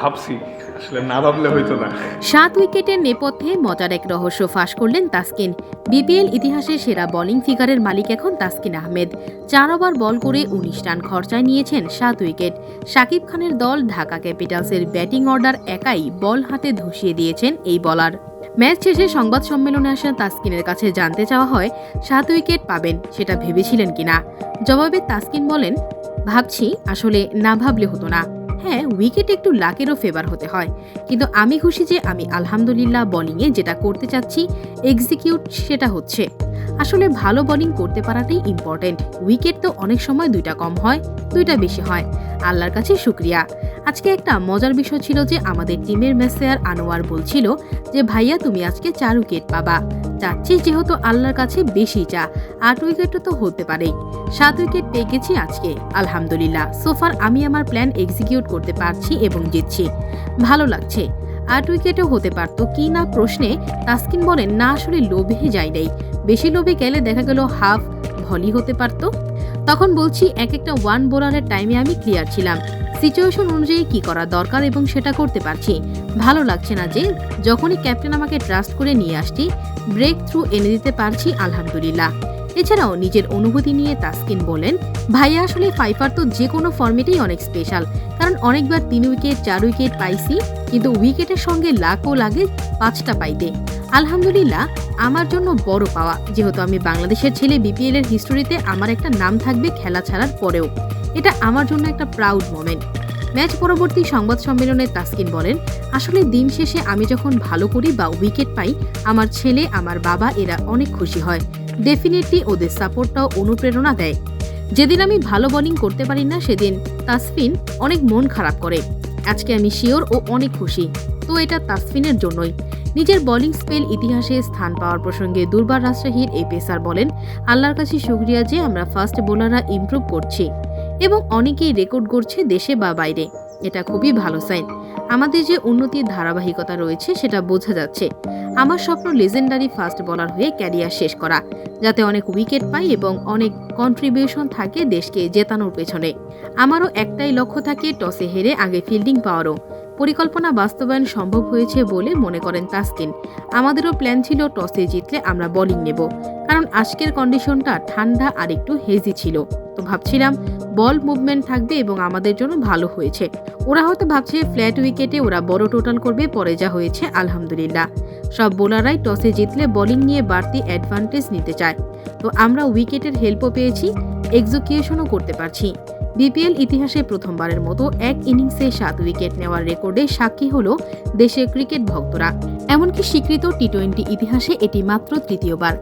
ভাবছি, আসলে না ভাবলে হইতো না। সাত উইকেটের নেপথ্যে মজার এক রহস্য ফাঁস করলেন তাসকিন। বিপিএল ইতিহাসে সেরা বোলিং ফিগারের মালিক এখন তাসকিন আহমেদ। চার ওভার বল করে উনিশ রান খরচায় নিয়েছেন সাত উইকেট। শাকিব খানের দল ঢাকা ক্যাপিটালসের ব্যাটিং অর্ডার একাই বল হাতে ধসিয়ে দিয়েছেন এই বলার। ম্যাচ শেষে সংবাদ সম্মেলনে আসা তাসকিনের কাছে জানতে চাওয়া হয়, সাত উইকেট পাবেন সেটা ভেবেছিলেন কিনা? জবাবে তাসকিন বলেন, ভাবছি আসলে না ভাবলে হতো না। হ্যাঁ উইকেট একটু লাকেরও ফেভার হতে হয়। কিন্তু আমি খুশি যে আমি আলহামদুলিল্লাহ বলিংয়ে যেটা করতে চাচ্ছি এক্সিকিউট সেটা হচ্ছে। আসলে ভালো বলিং করতে পারাটাই ইম্পর্টেন্ট উইকেট তো অনেক সময় দুইটা কম হয়, দুইটা বেশি হয়। আল্লাহর কাছে শুক্রিয়া। আজকে একটা মজার বিষয় ছিল যে আমাদের টিমের মেসেয়ার আনোয়ার বলছিল যে, ভাইয়া, তুমি আজকে চার উইকেট পাবা। চাচ্ছি যেহেতু আল্লাহর কাছে বেশি চা, আট উইকেটও তো হতে পারে সাত উইকেট পেয়ে গেছি আজকে, আলহামদুলিল্লাহ। সোফার আমি আমার প্ল্যান এক্সিকিউট করতে পারছি এবং জিতছি। ভালো লাগছে। আট উইকেটও হতে পারতো কি না প্রশ্নে তাসকিন বলেন, না, আসলে লোভে যাই নাই। বেশি লোভে গেলে দেখা গেল হাফ ভলি হতে পারতো। তখন বলছি, এক একটা ওয়ান বোলারের টাইমে আমি ক্লিয়ার ছিলাম। সিচুয়েশন অনুযায়ী কি করা দরকার এবং সেটা করতে পারছি। ভালো লাগছে না যে, যখনই ক্যাপ্টেন আমাকে ট্রাস্ট করে নিয়ে আসছি ব্রেক থ্রু এনে দিতে পারছি, আলহামদুলিল্লাহ। এছাড়াও নিজের অনুভূতি নিয়ে তাসকিন বলেন, ভাইয়া, আসলে ফাইফার তো যে কোনো ফর্মেটেই অনেক স্পেশাল কারণ অনেকবার তিন উইকেট চার উইকেট পাইছি, কিন্তু উইকেটের সঙ্গে লাখও লাগে পাঁচটা পাইতে। আলহামদুলিল্লাহ, আমার জন্য বড় পাওয়া। যেহেতু আমি বাংলাদেশের ছেলে বিপিএল এর হিস্টোরিতে আমার একটা নাম থাকবে খেলা ছাড়ার পরেও। এটা আমার জন্য একটা প্রাউড মোমেন্ট ম্যাচ পরবর্তী সংবাদ সম্মেলনে তাসকিন বলেন, আসলে দিন শেষে আমি যখন ভালো করি বা উইকেট পাই, আমার ছেলে, আমার বাবা এরা অনেক খুশি হয়। ডেফিনেটলি ওদের সাপোর্টটাও অনুপ্রেরণা দেয়। যেদিন আমি ভালো বোলিং করতে পারি না, সেদিন তাসফিন অনেক মন খারাপ করে। আজকে আমি শিওর ও অনেক খুশি। তো এটা তাসফিনের জন্যই। নিজের বোলিং স্পেল ইতিহাসে স্থান পাওয়ার প্রসঙ্গে দুর্বার রাজশাহীর এই পেসার বলেন, আল্লাহর কাছে শুক্রিয়া যে আমরা ফার্স্ট বোলাররা ইমপ্রুভ করছি এবং অনেকেই রেকর্ড করছে দেশে বা বাইরে। এটা খুবই ভালো সাইন আমাদের যে উন্নতির ধারাবাহিকতা রয়েছে সেটা বোঝা যাচ্ছে। আমার স্বপ্ন লেজেন্ডারি ফাস্ট বলার হয়ে ক্যারিয়ার শেষ করা, যাতে অনেক উইকেট পাই এবং অনেক কন্ট্রিবিউশন থাকে দেশকে জেতানোর পেছনে। আমারও একটাই লক্ষ্য থাকে টসে হেরে আগে ফিল্ডিং পাওয়ারও। পরিকল্পনা বাস্তবায়ন সম্ভব হয়েছে বলে মনে করেন তাসকিন। আমাদেরও প্ল্যান ছিল টসে জিতলে আমরা বোলিং নেব। কারণ আজকের কন্ডিশনটা ঠান্ডা আর একটু হেজি ছিল। তো ভাবছিলাম বল মুভমেন্ট থাকবে এবং আমাদের জন্য ভালো হয়েছে। ওরা হয়তো ভাবছে ফ্ল্যাট উইকেটে ওরা বড় টোটাল করবে, পরে যা হয়েছে আলহামদুলিল্লাহ। সব বোলাররাই টসে জিতলে বোলিং নিয়ে বাড়তি অ্যাডভান্টেজ নিতে চায়। তো আমরা উইকেটের হেল্পও পেয়েছি এক্সিকিউশনও করতে পারছি। বিপিএল ইতিহাসে প্রথমবারের মতো এক ইনিংসে সাত উইকেট নেওয়ার রেকর্ডে সাক্ষী হল দেশের ক্রিকেট ভক্তরা। এমনকি স্বীকৃত টি টোয়েন্টি ইতিহাসে এটি মাত্র তৃতীয়বার।